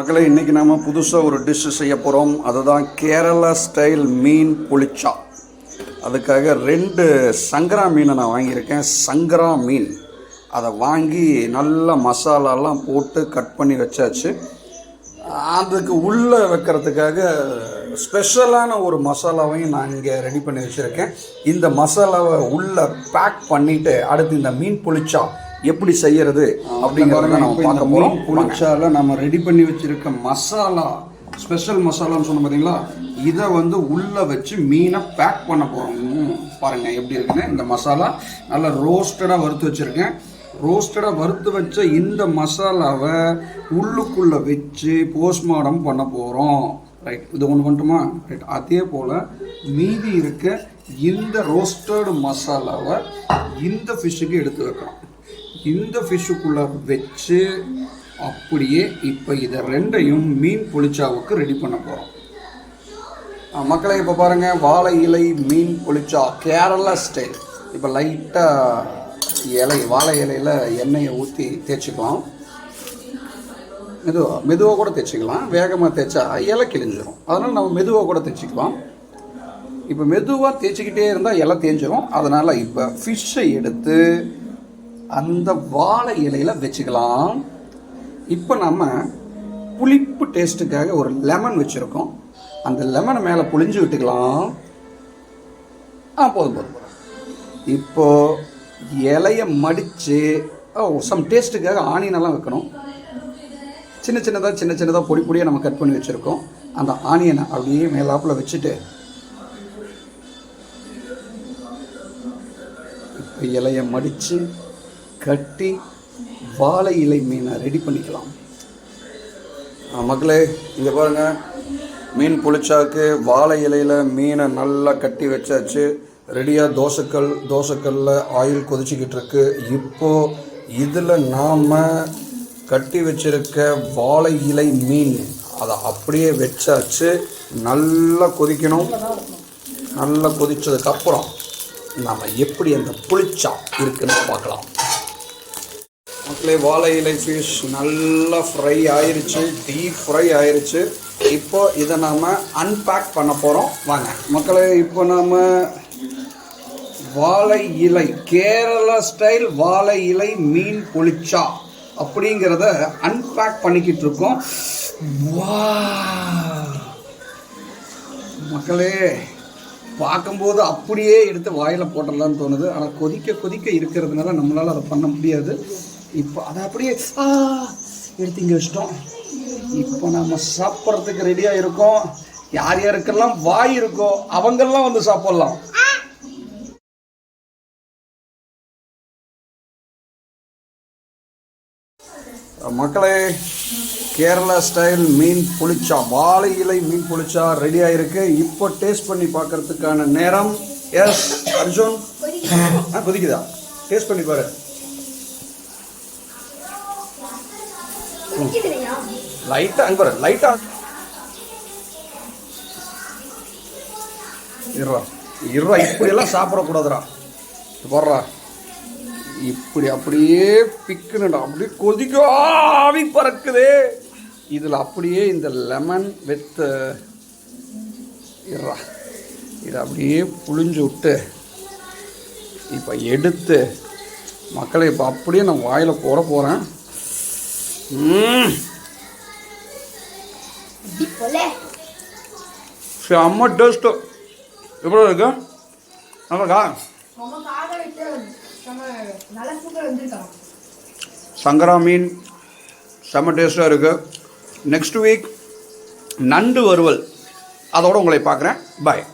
மக்களே இன்றைக்கி நாம புதுசாக ஒரு டிஷ் செய்ய போகிறோம் அதுதான் கேரளா ஸ்டைல் மீன் புளிச்சா. அதுக்காக ரெண்டு சங்கரா மீனை நான் வாங்கியிருக்கேன். சங்கரா மீன். அதை வாங்கி நல்ல மசாலாலாம் போட்டு கட் பண்ணி வச்சாச்சு. அதுக்கு உள்ளே வைக்கிறதுக்காக ஸ்பெஷலான ஒரு மசாலாவையும் நான் இங்கே ரெடி பண்ணி வச்சுருக்கேன். இந்த மசாலாவை உள்ளே பேக் பண்ணிவிட்டு அடுத்து இந்த மீன் புளிச்சா எப்படி செய்யறது அப்படிங்கிறத நம்ம பார்க்க போகிறோம் புளிச்சால நம்ம ரெடி பண்ணி வச்சுருக்க மசாலா ஸ்பெஷல் மசாலான்னு சொன்ன பார்த்தீங்களா இதை வந்து உள்ளே வச்சு மீனை பேக் பண்ண போகிறோம் பாருங்கள் எப்படி இருக்குன்னு. இந்த மசாலா நல்லா ரோஸ்டடாக வறுத்து வச்சுருக்கேன். ரோஸ்டடாக வறுத்து வச்ச இந்த மசாலாவை உள்ளுக்குள்ளே வச்சு போஸ்ட்மார்டம் பண்ண போகிறோம் ரைட் இது ஒன்று பண்ணட்டுமா ரைட் அதே போல் மீதி இருக்க இந்த ரோஸ்டட் மசாலாவை இந்த ஃபிஷ்ஷுக்கு எடுத்து வைக்கிறோம் இந்த ஃபிஷ்ஷுக்குள்ளே வச்சு அப்படியே இப்போ இதை ரெண்டையும் மீன் புளிச்சாவுக்கு ரெடி பண்ண போகிறோம் மக்களை இப்போ பாருங்கள் வாழை இலை மீன் புளிச்சா கேரளா ஸ்டைல் இப்போ லைட்டாக இலை வாழை இலையில் எண்ணெயை ஊற்றி தேய்ச்சிக்கலாம். மெதுவாக மெதுவாக கூட தேய்ச்சிக்கலாம். வேகமாக தேய்ச்சா இலை கிழிஞ்சிரும். அதனால் நம்ம மெதுவாக கூட தேய்ச்சிக்கலாம். இப்போ மெதுவாக தேய்ச்சிக்கிட்டே இருந்தால் இலை தேஞ்சிரும் அதனால் இப்போ ஃபிஷ்ஷை எடுத்து அந்த வாழை இலையில் வச்சுக்கலாம். இப்போ நம்ம புளிப்பு டேஸ்ட்டுக்காக ஒரு லெமன் வச்சுருக்கோம். அந்த லெமனை மேலே புளிஞ்சு விட்டுக்கலாம். ஆ போதும் போதும் போதும். இலையை மடித்து ஓ சம் டேஸ்ட்டுக்காக ஆனியனெல்லாம் வைக்கணும். சின்ன சின்னதாக சின்ன சின்னதாக பொடி பொடியாக நம்ம கட் பண்ணி வச்சுருக்கோம். அந்த ஆனியனை அப்படியே மேலாப்பில் வச்சுட்டு இப்போ இலையை மடித்து கட்டி வாழை இலை மீனை ரெடி பண்ணிக்கலாம். மக்களே இங்கே பாருங்கள் மீன் புளிச்சாக்கு வாழை இலையில் மீனை நல்லா கட்டி வச்சாச்சு. ரெடியாக தோசைக்கல் தோசைக்கல்லில் ஆயில் கொதிச்சுக்கிட்டு இருக்கு. இப்போது இதில் நாம் கட்டி வச்சிருக்க வாழை இலை மீன் அதை அப்படியே வச்சாச்சு. நல்லா கொதிக்கணும். நல்லா கொதித்ததுக்கப்புறம் நாம் எப்படி அந்த புளிச்சா இருக்குன்னு பார்க்கலாம். மக்களே வாழை இலை ஃபிஷ் நல்லா ஃப்ரை ஆயிருச்சு டீப் ஃப்ரை ஆயிருச்சு. இப்போ இதை நாம் அன்பேக் பண்ண போகிறோம் வாங்க. மக்களே இப்போ நாம் வாழை இலை கேரளா ஸ்டைல் வாழை இலை மீன் பொளிச்சா அப்படிங்கிறத அன்பேக் பண்ணிக்கிட்டு இருக்கோம். வா மக்களே பார்க்கும்போது அப்படியே எடுத்து வாயில் போட்டுடலான்னு தோணுது. ஆனால் கொதிக்க கொதிக்க இருக்கிறதுனால நம்மளால் அதை பண்ண முடியாது. இப்போ அதை அப்படியே எடுத்து இங்கே வச்சிட்டோம். இப்போ நம்ம சாப்பிட்றதுக்கு ரெடியாக இருக்கோம். யார் யாருக்கெல்லாம் வாய் இருக்கோ அவங்கெல்லாம் வந்து சாப்பிட்லாம். மக்களே கேரளா ஸ்டைல் மீன் புளிச்சா வாழை இலை மீன் புளிச்சா ரெடி ஆயிருக்கு. இப்போ டேஸ்ட் பண்ணி பார்க்கறதுக்கான நேரம். எஸ் அர்ஜுன். ஆ கொதிக்குதா? டேஸ்ட் பண்ணி பாரு. லைட்டா அங்க வர லைட்டா இருறா இருறா இப்படியெல்லாம் சாப்பிடக்கூடாதுடா. போடுறா இப்படி அப்படியே பிக்குனுடா அப்படியே கொதிக்க ஆவி பறக்குதே. இதில் அப்படியே இந்த லெமன் வித் இருறா இதை அப்படியே புழிஞ்சு விட்டு இப்போ எடுத்து மக்களை இப்போ அப்படியே நான் வாயில் போட போகிறேன் செம்ம டேஸ்ட்டு எப்படி இருக்கு? நல்லாக்கா சங்கரா மீன் செம்ம டேஸ்ட்டாக இருக்குது நெக்ஸ்ட் வீக் நண்டு வறுவல். அதோடு உங்களை பார்க்குறேன். பாய்